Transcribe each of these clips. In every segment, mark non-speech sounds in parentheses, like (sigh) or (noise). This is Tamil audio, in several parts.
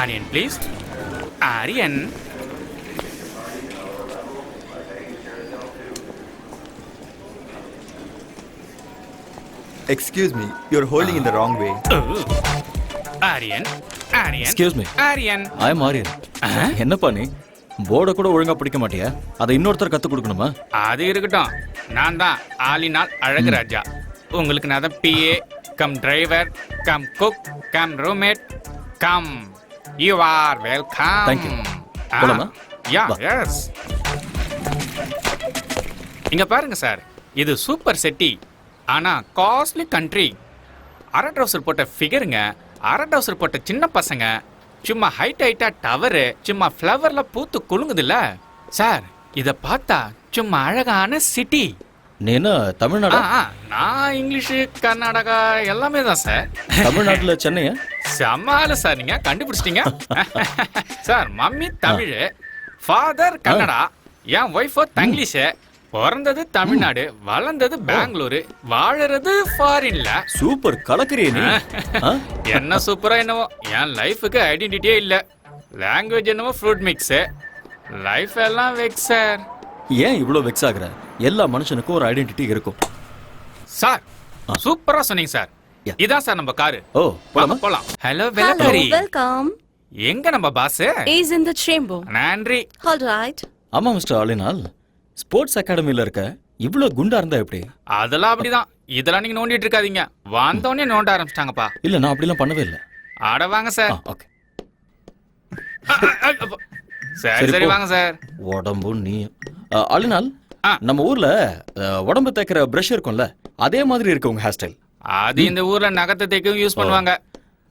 Aryan please Aryan Excuse me, you're holding in the wrong way. Aryan Aryan Excuse me. Aryan ஐ ஆரியன் என்னப்பா நீ? போர்டை கூட ஒழுங்கா பிடிக்க மாட்டியா? அதை இன்னொருத்தர் கத்து கொடுக்கணுமா? அது இருக்கட்டும். நான் தான் ஆலினால் அழகு ராஜா. உங்களுக்கு நான் தான் PA cum driver cum cook cum roommate cum you are welcome Thank you. போலாமா? யா. எஸ் இங்க பாருங்க சார் இது சூப்பர் செட்டி ஆனா காஸ்ட்லி கண்ட்ரி அரை ட்ரௌசர் போட்ட ஃபிகருங்க அரை ட்ரௌசர் போட்ட சின்ன பசங்க சும்மா ஹைட் ஹைட்டா டவரு சும்மா ஃப்ளவர்ல பூத்து குலுங்குதுல்ல. சார் இத பார்த்தா சும்மா அழகான சிட்டி நீ என்ன தமிழ்நாடா? நான் இங்கிலீஷு கர்நாடகா எல்லாமே தான் சார். தமிழ்நாட்டுல சென்னையா? செம்மால சார் நீங்க. கண்டுபிடிச்சிட்டீங்க. (laughs) Sir mummy Tamil. Father Kannada. என் ஒய்ஃபோ தங்கிலீஷ். பிறந்தது தமிழ்நாடு வளர்ந்தது பெங்களூரு வாழறது ஃபாரின்ல சூப்பர் ஆ? (laughs) என்ன சூப்பரா என்னவோ. என் லைஃபுக்கு ஐடென்டிட்டியே இல்ல. லாங்குவேஜ் என்னவோ ஃப்ரூட் மிக்ஸ் லைஃப் எல்லாம் வெக்ஸ் சார் ஏன் இவ்வளவு வெக்ஸ் ஆகுற? எல்லா மனுஷனுக்கும் ஒரு ஐடென்டிட்டி இருக்கும். சார் சூப்பரா சொன்னீங்க சார். இதான் சார் நம்ம காரு. ஓ போலாமா? போலாம். ஹலோ வெலக்கரி welcome. எங்க நம்ம boss Is in the chamber. நன்றி. All right. ஆமா மிஸ்டர் ஆலினால். ஸ்போர்ட்ஸ் அகாடமில இருக்க இவ்வளவு குண்டா இருந்தா எப்படி? அதெல்லாம் அப்படிதான். இதெல்லாம் நீங்க நோண்டிட்டு இருக்காதீங்க. வந்தோடனே நோண்ட ஆரம்பிச்சிட்டாங்கப்பா. இல்ல நான் அப்படிலாம் பண்ணவே இல்லை. ஆட வாங்க சார் ஓகே சரி சரி. வாங்க சார் உடம்பு நீ ஆலினால். நம்ம ஊர்ல உடம்பு தேக்கிற பிரஷ் இருக்கும்ல அதே மாதிரி இருக்கு உங்க ஹேர் ஸ்டைல் அது இந்த ஊர்ல நகத்தை தேக்கவும் யூஸ் பண்ணுவாங்க.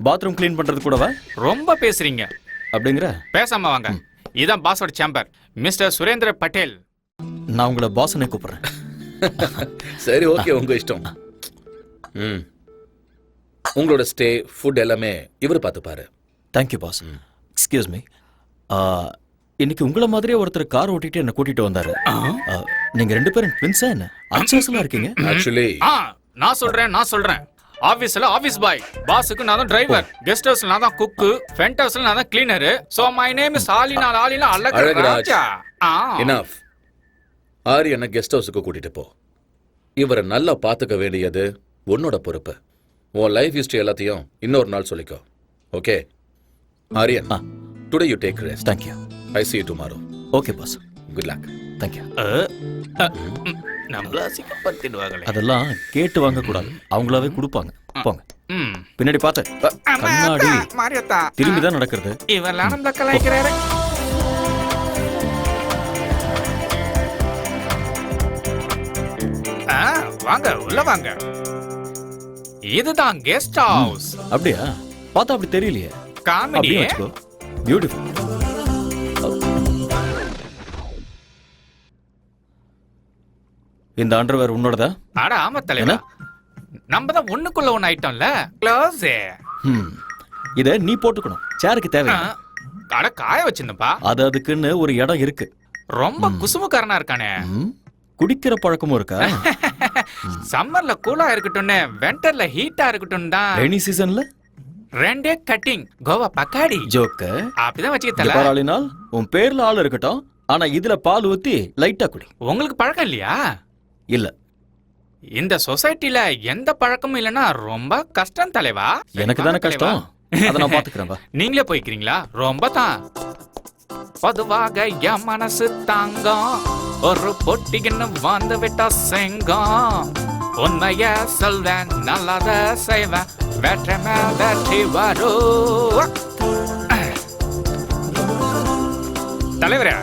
பாத்ரூம் க்ளீன் பண்றது கூடவா? ரொம்ப பேசுறீங்க. அப்படிங்கிற? பேசாம வாங்க. இதான் பாஸோட சேம்பர் மிஸ்டர் சுரேந்திர பட்டேல். நான் உங்களை பாசனை கூப்பிடுறேன். (laughs) சரி ஓகே உங்க இஷ்டம். ம். உங்களோட ஸ்டே ஃபுட் எல்லாமே இவர் பார்த்துப்பாரு. Thank you boss excuse me. இன்னைக்கு உங்கள மாதிரியே ஒருத்தர் கார் ஓட்டிட்டு என்ன கூட்டிட்டு வந்தாரு. ஆ, நீங்க ரெண்டு பேரும் ட்வின்ஸா என்ன? அச்சாசலா இருக்கீங்க? ஆக்சுவலி ஆ. நான் சொல்றேன் நான் சொல்றேன். ஆபீஸ்ல ஆபீஸ் பாய் பாஸுக்கு நான் தான் டிரைவர் கெஸ்ட் ஹவுஸ்ல நான் தான் குக்கு ஃப்ரண்ட் ஹவுஸ்ல நான் தான் cleaner so my name is Alina Alina அழகு. ராஜா ஆ. எனாஃப் ஆரியனை கெஸ்ட் ஹவுஸுக்கு கூட்டிட்டு போ. இவரை நல்லா பார்த்துக்க வேண்டியது உன்னோட பொறுப்பு. உன் லைஃப் ஹிஸ்டரி எல்லாத்தையும் இன்னொரு நாள் சொல்லிக்கோ. Okay Aryan. Today you take rest thank you I see you tomorrow. Okay boss good luck. Thank you நம்மள சிக்கப்படுத்திடுவாங்களே அதெல்லாம் கேட்டு வாங்க கூடாது அவங்களாவே கொடுப்பாங்க. போங்க. பின்னாடி பார்த்து. கண்ணாடி. மாரியத்தா திரும்பி தான் நடக்கிறது. இவெல்லாம் நம்ம கலாய்க்கிறாரு. வாங்க உள்ள வாங்க. இதுதான் கெஸ்ட் ஹவுஸ் அப்படியா? பார்த்தா அப்படி தெரியலையே. காமெடி பியூட்டிஃபுல் இந்த அண்டர்வேர் உன்னோடதா? அட ஆமா தலைவா. நம்ம தான் ஒண்ணுக்குள்ள ஒண்ணு ஐட்டம்ல க்ளோஸ் இத நீ போட்டுக்கணும். சேருக்கு தேவை அட காய வச்சிருந்தப்பா அது அதுக்குன்னு ஒரு இடம் இருக்கு. ரொம்ப குசுமுக்காரனா இருக்கானே. குடிக்கிற பழக்கமும் இருக்கா? (laughs) சம்மர்ல கூலா இருக்கட்டும்னு வெண்டர்ல ஹீட்டா இருக்கட்டும் தான். ரெய்னி சீசன்ல ரெண்டே கட்டிங் கோவா பக்காடி. ஜோக்க அப்படிதான் வச்சுக்க பாராளினால் உன் பேர்ல ஆள் இருக்கட்டும். ஆனா இதுல பால் ஊத்தி லைட்டா குடி. உங்களுக்கு பழக்கம் இல்லையா? இல்ல. இந்த சொசைட்டில எந்த பழக்கமும் இல்லைன்னா ரொம்ப கஷ்டம் தலைவா? எனக்கு தானே. கஷ்டம். அதை நான் பாத்துக்கிறேன் (laughs) நீங்களே போய்க்கிறீங்களா? ரொம்ப தான். பொதுவாக என் மனசு தாங்கம். ஒரு பொட்டிக்குன்னு வந்து விட்டா செங்கம். உண்மைய சொல்வேன் நல்லத செய்வேன். வெற்றி மேல் வெற்றி வரும். தலைவரே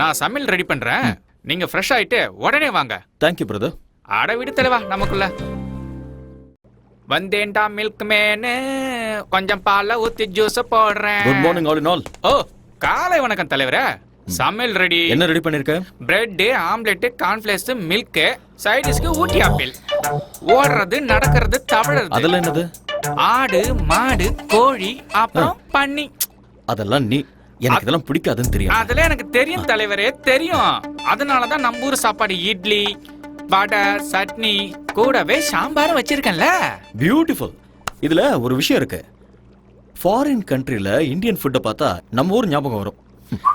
நான் சமையல் ரெடி பண்றேன். நீங்க ஃப்ரெஷ் ஆயிட்டு உடனே வாங்க. தேங்க்யூ பிரதர் அட விடு தலைவா நமக்குள்ள. வந்தேன்டா மில்க் மேனு கொஞ்சம் பாலை ஊத்தி ஜூஸ் போடுறேன். Good morning all in all ஓ காலை வணக்கம் தலைவரே. சமையல் ரெடி என்ன ரெடி பண்ணிருக்க? பிரெட் ஆம்லெட் கார்ன்ஃபிளேக்ஸ் மில்க் சைடிஷ்க்கு ஊட்டி ஆப்பிள் ஓடுறது நடக்கிறது தவழறது. அதெல்லாம் என்னது? ஆடு மாடு கோழி அப்புறம் பன்னி. அதெல்லாம் நீ எனக்கு இதெல்லாம் பிடிக்காதுன்னு தெரியும். அதெல்லாம் எனக்கு தெரியும் தலைவரே தெரியும். அதனாலதான் நம்ம ஊர் சாப்பாடு இட்லி வடை சட்னி கூடவே சாம்பாரும் வச்சிருக்கேன்ல. பியூட்டிஃபுல் இதுல ஒரு விஷயம் இருக்கு. ஃபாரின் கண்ட்ரில இந்தியன் ஃபுட்டை பார்த்தா நம்ம ஊர் ஞாபகம் வரும்.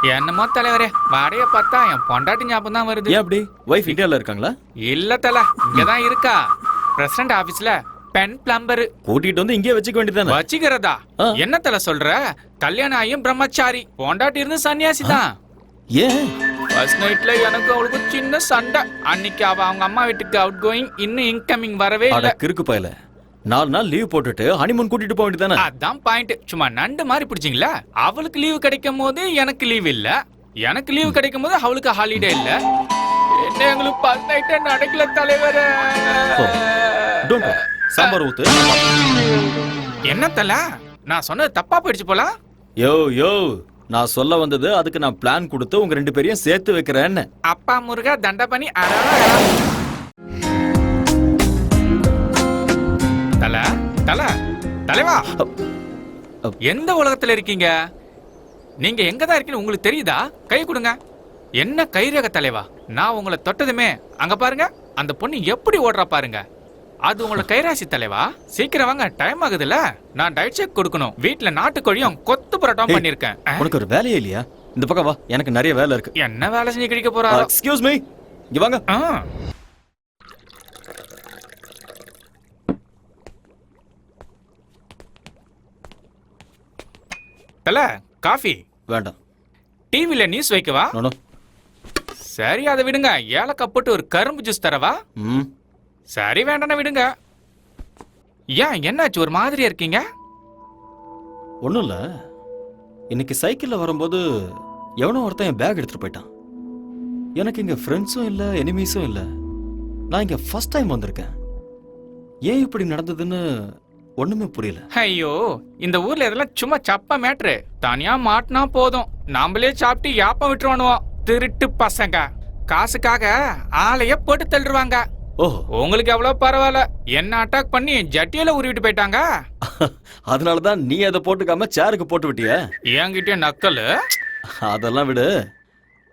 என்னமோ தலைவரே வாடைய பார்த்தா என் பொண்டாட்டி ஞாபகம் தான் வருது. ஏன் அப்படி? ஒய்ஃப் இந்தியால இருக்காங்களா? இல்ல தல இங்கதான் இருக்கா. பிரசிடண்ட் ஆபீஸ்ல பென் பிளம்பர். கூட்டிட்டு வந்து இங்கேயே வச்சுக்க வேண்டியதானே வச்சுக்கிறதா? ஆ. என்ன தல சொல்ற? கல்யாணம் ஆகியும் பிரம்மச்சாரி. பொண்டாட்டி இருந்து சன்னியாசி தான். ஏன்? ஃபர்ஸ்ட் நைட்ல எனக்கு அவளுக்கு சின்ன சண்டை. அன்னைக்கு அவ அவங்க அம்மா வீட்டுக்கு அவுட் கோயிங் இன்னும் இன்கமிங் வரவே இல்ல. கிறுக்கு பயல. நாலு நாள் லீவ் போட்டுட்டு ஹனிமூன் கூட்டிட்டு போக வேண்டியதானே அதான் பாயிண்ட் சும்மா நண்டு மாதிரி பிடிச்சிங்களா? அவளுக்கு லீவு கிடைக்கும் போது எனக்கு லீவ் இல்ல. எனக்கு லீவு கிடைக்கும் போது அவளுக்கு ஹாலிடே இல்ல. என்ன எங்களுக்கு ஃபர்ஸ்ட் நைட்டே நடக்கல தலைவரே. சாம்பார் ஊத்து. என்ன தல? நான் சொன்னது தப்பா போயிடுச்சு போல? யோ யோ நான் சொல்ல வந்தது அதுக்கு நான் பிளான் கொடுத்து உங்க ரெண்டு பேரையும் சேர்த்து வைக்கிறேன்னு. அப்பா முருகா தண்டை பண்ணி தல தல தலைவா. எந்த உலகத்துல இருக்கீங்க? நீங்க எங்க தான் இருக்கீங்க உங்களுக்கு தெரியுதா? கை கொடுங்க. என்ன கைரேக தலைவா? நான் உங்களை தொட்டதுமே அங்க பாருங்க அந்த பொண்ணு எப்படி ஓடுறா பாருங்க. அது உங்களோட கைராசி தலைவா? சீக்கிரம் வாங்க டைம் ஆகுதுல்ல. நான் டயட் செக் கொடுக்கணும். வீட்ல நாட்டுக்கோழியும் கொத்து புரோட்டாவும் பண்ணிருக்கேன் உனக்கு ஒரு வேலையே இல்லையா? இந்த பக்கம் வா எனக்கு நிறைய வேலை இருக்கு. என்ன வேலை செஞ்சு கிடைக்க போறாரோ? எக்ஸ்கியூஸ் மீ இங்க வாங்க. தல காஃபி. வேண்டாம். டிவில நியூஸ் வைக்கவா? சரி அதை விடுங்க. ஏலக்காய் போட்டு ஒரு கரும்பு ஜூஸ் தரவா? ம். சரி வேண்டாம்னா விடுங்க. ஏன் என்னாச்சு? ஒரு மாதிரியா இருக்கீங்க? ஒன்றும் இல்லை இன்னைக்கு சைக்கிளில் வரும்போது எவனோ ஒருத்தன் என் பேக் எடுத்துட்டு போயிட்டான். எனக்கு இங்கே ஃப்ரெண்ட்ஸும் இல்லை எனிமீஸும் இல்லை. நான் இங்கே ஃபர்ஸ்ட் டைம் வந்திருக்கேன். ஏன் இப்படி நடந்ததுன்னு ஒன்றுமே புரியல. ஐயோ இந்த ஊர்ல இதெல்லாம் சும்மா சப்ப மேட்ரு. தனியா மாட்டினா போதும். நாமளே சாப்பிட்டு யாப்பம் விட்டுருவானுவோம் திருட்டு பசங்க. காசுக்காக ஆளைய போட்டு தள்ளுவாங்க ஓஹோ. உங்களுக்கு எவ்வளவு பரவாயில்ல. என்ன அட்டாக் பண்ணி ஜட்டியில உருவிட்டு போயிட்டாங்க? (laughs) அதனால தான் நீ அதை போட்டுக்காம சேருக்கு போட்டு விட்டிய? என்கிட்ட நக்கல். அதெல்லாம் விடு.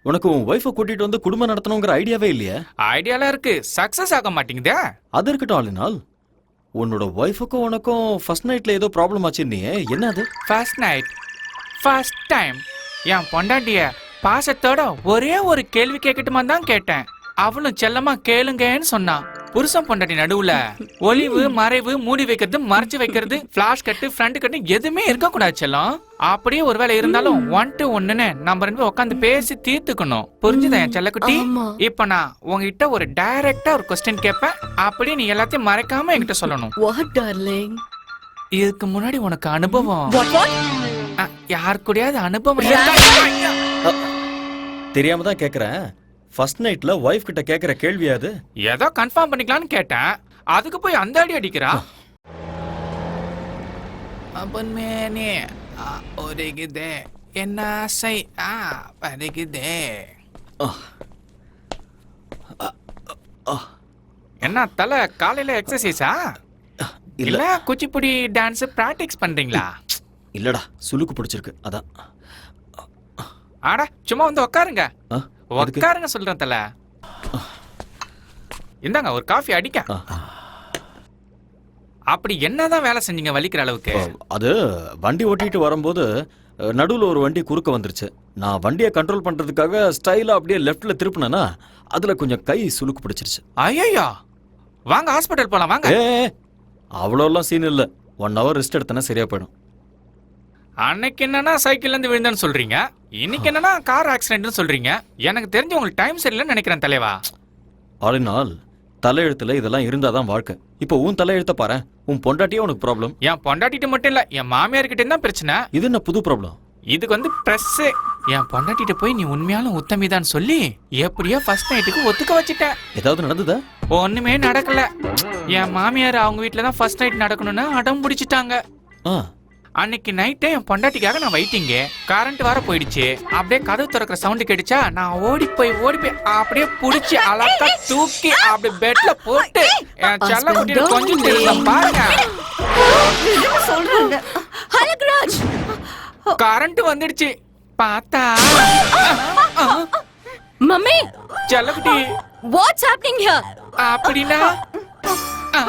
உனக்கு உன் ஒய்ஃபை கூட்டிட்டு வந்து குடும்பம் நடத்தணுங்கிற ஐடியாவே இல்லையா? ஐடியாலாம் இருக்கு. சக்சஸ் ஆக மாட்டேங்குதே. அது இருக்கட்டும் ஆளினால் உன்னோட ஒய்ஃபுக்கும் உனக்கும் ஃபர்ஸ்ட் நைட்ல ஏதோ ப்ராப்ளம் ஆச்சுன்னியே என்ன அது? ஃபர்ஸ்ட் நைட் ஃபர்ஸ்ட் டைம் என் பொண்டாட்டிய பாசத்தோட ஒரே ஒரு கேள்வி கேட்கட்டுமா தான் கேட்டேன். அவளும் செல்லமா கேளுங்கன்னு சொன்னான். புருஷன் பொண்டாட்டி நடுவுல ஒளிவு மறைவு மூடி வைக்கிறது மறைச்சு வைக்கிறது ஃபிளாஷ் கட்டு ஃப்ரண்ட் கட்டு எதுவுமே இருக்க கூடாது செல்லம். அப்படியே ஒருவேளை இருந்தாலும் ஒன் டு ஒன்னுன்னு நம்ம ரெண்டு உட்காந்து பேசி தீர்த்துக்கணும். புரிஞ்சுதா என் செல்லக்குட்டி. இப்ப நான் உங்ககிட்ட ஒரு டைரக்டா ஒரு கொஸ்டின் கேட்பேன். அப்படியே நீ எல்லாத்தையும் மறைக்காம என்கிட்ட சொல்லணும். What, darling? இதுக்கு முன்னாடி உனக்கு அனுபவம். What, what? அ, யார் கூடயாவது அனுபவம்? தெரியாம தான் கேக்குறேன். ஃபர்ஸ்ட் நைட்ல ஒய்ஃப் கிட்ட கேக்குற கேள்வி அது? ஏதோ கன்ஃபார்ம் பண்ணிக்கலாம்னு கேட்டேன். அதுக்கு போய் அந்த அடி அடிக்கிறா? அப்பன்மேனே ஒருகுதே. என்ன ஆசை ஆ பருகுதே. என்ன தலை காலையில எக்ஸசைஸா இல்ல. குச்சிப்புடி டான்ஸ் பிராக்டிஸ் பண்றீங்களா? இல்லடா சுளுக்கு பிடிச்சிருக்கு அதான். ஆடா சும்மா வந்து உட்காருங்க? உட்காருங்க சொல்றேன் தல. இந்தாங்க ஒரு காஃபி அடிக்க. அப்படி என்னதான் வேலை செஞ்சீங்க வலிக்கிற அளவுக்கு? அது வண்டி ஓட்டிட்டு வரும்போது நடுவுல ஒரு வண்டி குறுக்க வந்துருச்சு. நான் வண்டியை கண்ட்ரோல் பண்றதுக்காக ஸ்டைலா அப்படியே லெஃப்ட்ல திருப்பினேன்னா அதுல கொஞ்சம் கை சுளுக்கு பிடிச்சிருச்சு. ஐயோ வாங்க ஹாஸ்பிட்டல் போலாம் வாங்க. ஏ அவ்வளோலாம் சீன் இல்ல. ஒன் ஹவர் ரெஸ்ட் எடுத்தனா சரியா போயிடும். அன்னைக்கு என்னன்னா சைக்கிள்ல இருந்து விழுந்தேன்னு சொல்றீங்க. இன்னைக்கு என்னன்னா கார் ஆக்சிடென்ட்னு சொல்றீங்க. எனக்கு தெரிஞ்சு உங்களுக்கு டைம் சரியில்லைன்னு நினைக்கிறேன் தலைவா. ஆல் தலையெழுத்துல இதெல்லாம் இருந்தாதான் வாழ்க்கை. இப்போ உன் தலையெழுத்த பாரு உன் பொண்டாட்டியே உனக்கு ப்ராப்ளம் என் பொண்டாட்டிட்ட மட்டும் இல்ல என் மாமியார் கிட்ட தான் பிரச்சனை. இது என்ன புது ப்ராப்ளம் இதுக்கு வந்து பிரஸ் என் பொண்டாட்டிட்ட போய் நீ உண்மையாலும் உத்தமிதான் சொல்லி எப்படியோ ஃபர்ஸ்ட் நைட்டுக்கு ஒத்துக்க வச்சுட்டேன். ஏதாவது நடந்ததா? ஒண்ணுமே நடக்கல. என் மாமியார் அவங்க வீட்ல தான் ஃபர்ஸ்ட் நைட் நடக்கணும்னு அடம் பிடிச்சிட்டாங்க. ஆ. அன்னைக்கு நைட்டே என் பொண்டாட்டிக்காக நான் வெயிட்டிங்க கரண்ட் வர போயிடுச்சு. அப்படியே கதவு திறக்கிற சவுண்ட் கேட்டுச்சா நான் ஓடி போய் ஓடி போய் அப்படியே புடிச்சு அழகா தூக்கி அப்படி பெட்ல போட்டு என் செல்ல குட்டிட்டு கொஞ்சம். தெரியுதா பாருங்க. கரண்ட் வந்துடுச்சு. பார்த்தா? மம்மி! செல்லக்குட்டி வாட்ஸ் ஹேப்பனிங் ஹியர் அப்படின்னா? ஆ,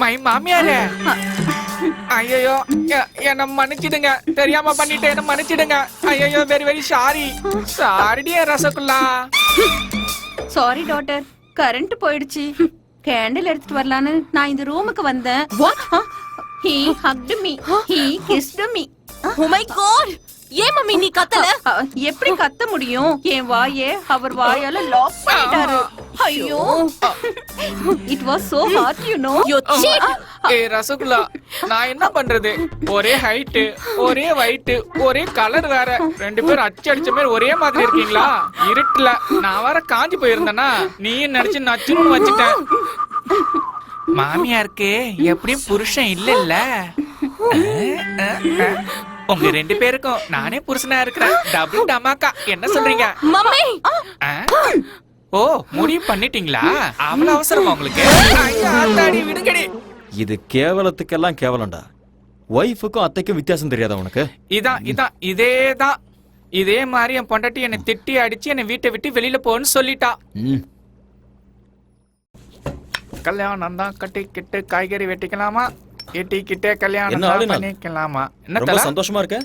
மை மாமியாரே. ஐயோ என்ன மன்னிச்சிடுங்க. தெரியாம பண்ணிட்டு என்ன மன்னிச்சிடுங்க. ஐயோ வெரி வெரி சாரி சாரிடியே ரசகுல்லா. சாரி டாட்டர் கரண்ட் போயிடுச்சு. கேண்டில் எடுத்துட்டு வரலான்னு நான் இந்த ரூமுக்கு வந்தேன். He hugged me he kissed me Oh my god! ஏன் மம்மி நீ கத்தல? எப்படி கத்த முடியும்? என் வாயே அவர் வாயால லாக் பண்ணிட்டாரு. ஐயோ. It was so hot you know a rasgulla நான் என்ன பண்றது? ஒரே ஹைட்டு ஒரே வைட்டு ஒரே கலர் வேற. ரெண்டு பேரும் அச்சு அடிச்ச மாதிரி ஒரே மாதிரி இருக்கீங்களா? இருட்டுல. நான் வேற காஞ்சி போயிருந்தேனா? நீ நினைச்சு நச்சுன்னு வச்சுட்டேன். மாமியாருக்கு எப்படியும் புருஷன் இல்ல இல்ல உங்க ரெண்டு பேருக்கும் நானே புருஷனா இருக்கிறேன். டபுள் டமாக்கா என்ன சொல்றீங்க? மம்மி? ஓ முடிவு பண்ணிட்டீங்களா? அவ்வளவு அவசரமா உங்களுக்கு? விடுங்கடி. இது கேவலத்துக்கெல்லாம் கேவலம்டா. ஒய்ஃபுக்கும் அத்தைக்கும் வித்தியாசம் தெரியாதா உனக்கு? இதான் இதான் இதேதான் இதே மாதிரி என் பொண்டாட்டி என்னை திட்டி அடிச்சு என்னை வீட்டை விட்டு வெளியில போன்னு சொல்லிட்டா. ம். கல்யாணம் தான் கட்டிக்கிட்டு காய்கறி வெட்டிக்கலாமா? எட்டிக்கிட்டே கல்யாணம்? பண்ணிக்கலாமா? என்ன ரொம்ப தல? சந்தோஷமா இருக்க?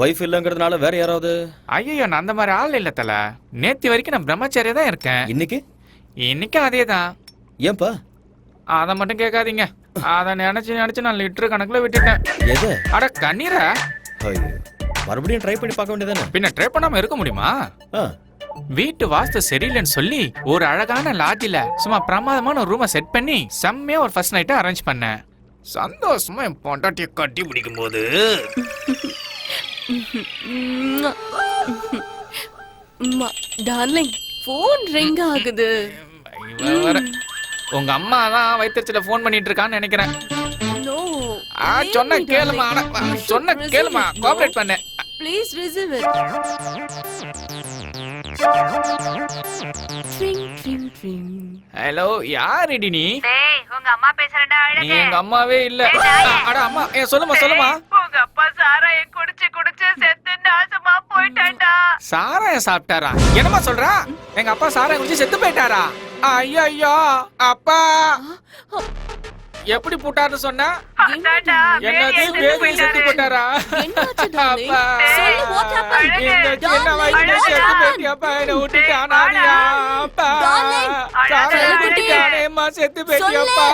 ஒய்ஃப் இல்லைங்கிறதுனால வேற யாராவது? ஐயோ நான் அந்த மாதிரி ஆள் இல்ல தல. நேத்து வரைக்கும் நான் பிரம்மச்சாரியா தான் இருக்கேன். இன்னைக்கு? இன்னைக்கும் அதே தான். ஏன்பா? அதை மட்டும் கேட்காதீங்க. அதை நினைச்சு நினைச்சு நான் லிட்டர் கணக்குல விட்டுட்டேன். எதை? அட கண்ணீரை. மறுபடியும் ட்ரை பண்ணி பார்க்க வேண்டியதானே பின்ன ட்ரை பண்ணாம இருக்க முடியுமா? வீட்டு வாஸ்து சரியில்லைன்னு சொல்லி ஒரு அழகான லாட்ஜில சும்மா பிரமாதமான ஒரு ரூமை செட் பண்ணி செம்மையா ஒரு ஃபர்ஸ்ட் நைட்டை அரேஞ்ச் பண்ணேன். சந்தோஷமா என் பொண்டாட்டிய கட்டி பிடிக்கும் போது டார்லிங் போன் ரிங் ஆகுது. உங்க அம்மா தான் வயிற்றுல ஃபோன் பண்ணிட்டு இருக்கான்னு நினைக்கிறேன். நோ ஆ சொன்ன கேளுமா சொன்ன கேளுமா கோஆபரேட் பண்ண. ப்ளீஸ் ரிசீவ் இட் ஹலோ யாருடி நீ? டேய் உங்க அம்மா பேசுறடா நீ எங்க அம்மாவே இல்ல. அட அம்மா ஏ சொல்லுமா சொல்லுமா உங்க அப்பா சாராய குடிச்சு குடிச்சு செத்து நாசமா போயிட்டான்டா. சாராயம் சாப்பிட்டாரா? என்னம்மா சொல்றா? எங்க அப்பா சாராயம் குடிச்சு செத்து போயிட்டாரா? ஐயோ ஐயோ அப்பா எப்படி போட்டாருன்னு சொன்னா என்னது செத்து போட்டாரா செத்து போயிட்டியாப்பா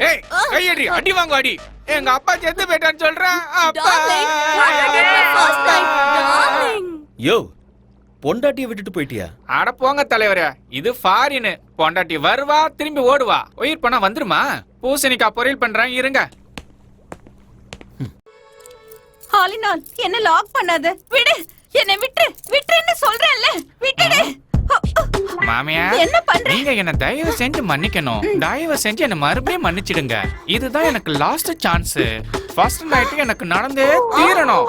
ஏய் கையடி அடி வாங்க அடி எங்க அப்பா செத்து போயிட்டான்னு சொல்றேன் அப்பா யோ பொண்டாட்டியை விட்டுட்டு போயிட்டியா? அட போங்க தலைவரே இது ஃபாரின் பொண்டாட்டி வருவா திரும்பி ஓடுவா. உயிர் பண்ணா வந்துருமா? பூசணிக்காய் பொரியல் பண்றேன் இருங்க. ஹாலினால் என்ன லாக் பண்ணாத. விடு என்னை விட்டு விட்டுன்னு சொல்றேன்ல. விட்டுடு. மாமியா என்ன பண்ற? நீங்க என்ன தயவு செஞ்சு மன்னிக்கணும். தயவு செஞ்சு என்ன மறுபடியும் மன்னிச்சிடுங்க. இதுதான் எனக்கு லாஸ்ட் சான்ஸ் ஃபர்ஸ்ட் நைட் எனக்கு நடந்தே தீரணும்.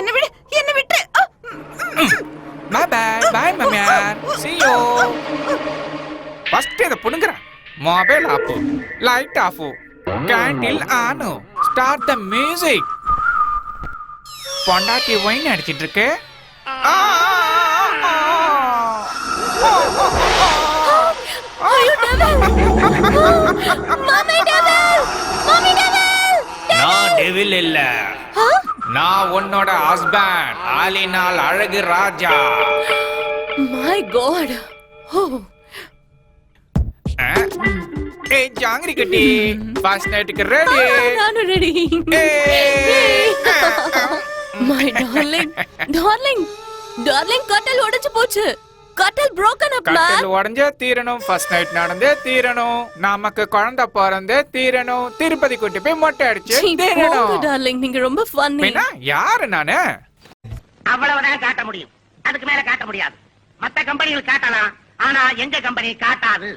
என்ன விடு என்ன விட்டு. பை பை பை மாமியார் see you. ஃபர்ஸ்ட் இத புடுங்குறேன் mobile off light off candle on start the music பொண்டாட்டி ஒயின் அடிச்சிட்டு இருக்கு நான் டெவில் இல்ல. நான் உன்னோட ஹஸ்பண்ட் ஆலினால் அழகு ராஜா. மை காட் ஓ? ஏய் ஜாங்கிரி கட்டி ஃபர்ஸ்ட் நைட்டுக்கு ரெடி நானும் ready my darling darling darling கட்டல் உடைச்சு போச்சு. கட்டல் broken up man. கட்டில் உடஞ்சே தீரணும். ஃபர்ஸ்ட் நைட் நடந்தே தீரணும். நமக்கு குழந்தை பிறந்தே தீரணும். திருப்பதி கூட்டி போய் மொட்டை அடிச்சு சீ, போங்க தீரணும் டார்லிங் நீங்க ரொம்ப ஃபன்னி பின்ன யாரு நானு? அவ்வளவுதான் காட்ட முடியும். அதுக்கு மேல காட்ட முடியாது. மத்த கம்பெனிகள் காட்டலாம். ஆனா எங்க கம்பெனி காட்டாது?